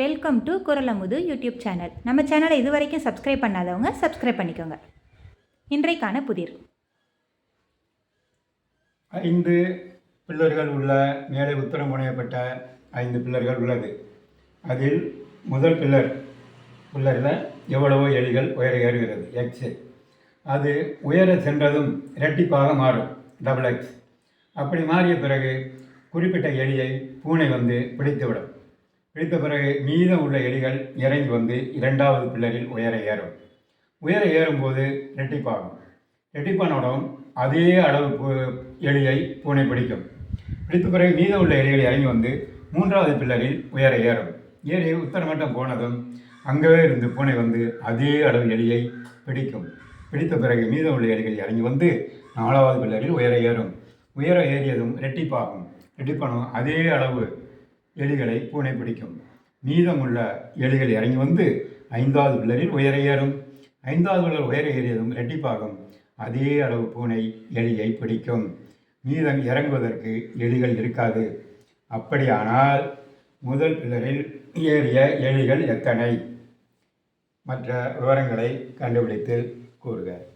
Welcome to Kuralamudhu YouTube channel நம்ம சேனலை இது வரைக்கும் சப்ஸ்கிரைப் பண்ணாதவங்க சப்ஸ்கிரைப் பண்ணிக்கோங்க. இன்றைக்கான புதிர். ஐந்து பில்லர்கள் உள்ள மேலே உத்தரம் புனையப்பட்ட ஐந்து பில்லர்கள் உள்ளது. அதில் முதல் பில்லர் பில்லரில் எவ்வளவோ எலிகள் உயர ஏறுகிறது. எக்ஸு அது உயர சென்றதும் இரட்டிப்பாக மாறும். டபுள் எக்ஸ் அப்படி மாறிய பிறகு குறிப்பிட்ட எலியை பூனை வந்து பிடித்துவிடும். பிடித்த பிறகு மீதம் உள்ள எலிகள் இறங்கி வந்து இரண்டாவது பில்லரில் உயர ஏறும். உயர ஏறும்போது ரெட்டிப்பாகும். ரெட்டிப்பானவுடன் அதே அளவு எலியை பூனை பிடிக்கும். பிடித்த பிறகு மீதம் உள்ள எலிகள் இறங்கி வந்து மூன்றாவது பில்லரில் உயர ஏறும். ஏறி உத்தரமட்டம் போனதும் அங்கவே இருந்து பூனை வந்து அதே அளவு எலியை பிடிக்கும். பிடித்த பிறகு மீதம் உள்ள எலிகள் இறங்கி வந்து நாலாவது பில்லரில் உயர ஏறும். உயர ஏறியதும் ரெட்டிப்பாகும். ரெட்டிப்பானும் அதே அளவு எலிகளை பூனை பிடிக்கும். மீதமுள்ள எலிகள் இறங்கி வந்து ஐந்தாவது பில்லரில் உயர ஏறும். ஐந்தாவது பிள்ளர் உயர ஏறியதும் ரெட்டிப்பாகும். அதே அளவு பூனை எலியை பிடிக்கும். மீதம் இறங்குவதற்கு எலிகள் இருக்காது. அப்படியானால் முதல் பில்லரில் ஏறிய எலிகள் எத்தனை? மற்ற விவரங்களை கண்டுபிடித்து கூறுக.